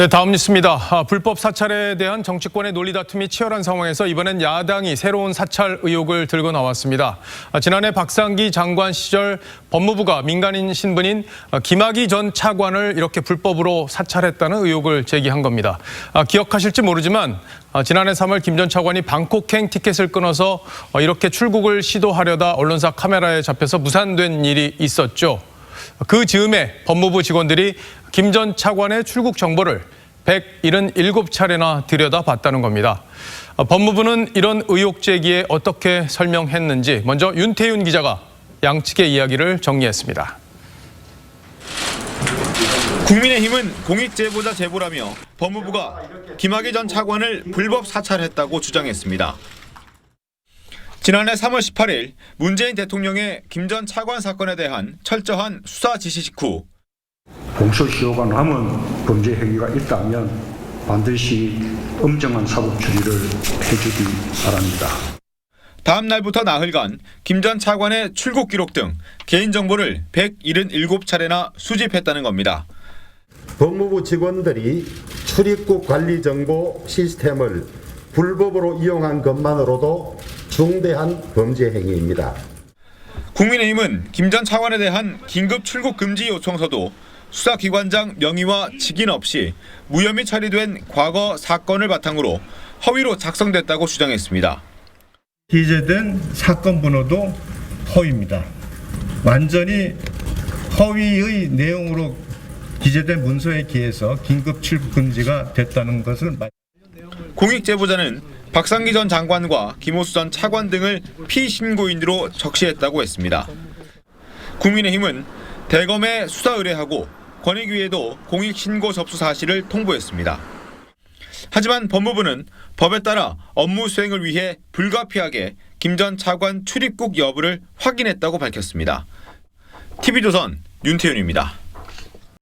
네, 다음 뉴스입니다. 아, 불법 사찰에 대한 정치권의 논리 다툼이 치열한 상황에서 이번엔 야당이 새로운 사찰 의혹을 들고 나왔습니다. 아, 지난해 박상기 장관 시절 법무부가 민간인 신분인 아, 김학의 전 차관을 이렇게 불법으로 사찰했다는 의혹을 제기한 겁니다. 아, 기억하실지 모르지만 아, 지난해 3월 김 전 차관이 방콕행 티켓을 끊어서 어, 이렇게 출국을 시도하려다 언론사 카메라에 잡혀서 무산된 일이 있었죠. 그 즈음에 법무부 직원들이 김 전 차관의 출국 정보를 177차례나 들여다봤다는 겁니다. 어, 법무부는 이런 의혹 제기에 어떻게 설명했는지 먼저 윤태윤 기자가 양측의 이야기를 정리했습니다. 국민의힘은 공익제보자 제보라며 법무부가 김학의 전 차관을 불법 사찰했다고 주장했습니다. 지난해 3월 18일 문재인 대통령의 김 전 차관 사건에 대한 철저한 수사 지시 직후 공소시효가 남은 범죄 행위가 있다면 반드시 엄정한 사법 처리를 해주기 바랍니다. 다음 날부터 나흘간 김 전 차관의 출국 기록 등 개인 정보를 177차례나 수집했다는 겁니다. 법무부 직원들이 출입국 관리 정보 시스템을 불법으로 이용한 것만으로도 중대한 범죄 행위입니다. 국민의힘은 김 전 차관에 대한 긴급 출국 금지 요청서도 수사기관장 명의와 직인 없이 무혐의 처리된 과거 사건을 바탕으로 허위로 작성됐다고 주장했습니다. 기재된 사건 번호도 허위입니다. 완전히 허위의 내용으로 기재된 문서에 기해서 긴급 출국 금지가 됐다는 것을 말- 공익제보자는 박상기 전 장관과 김호수 전 차관 등을 피신고인으로 적시했다고 했습니다. 국민의힘은 대검에 수사 의뢰하고 권익위에도 공익신고 접수 사실을 통보했습니다. 하지만 법무부는 법에 따라 업무 수행을 위해 불가피하게 김 전 차관 출입국 여부를 확인했다고 밝혔습니다. TV조선 윤태윤입니다.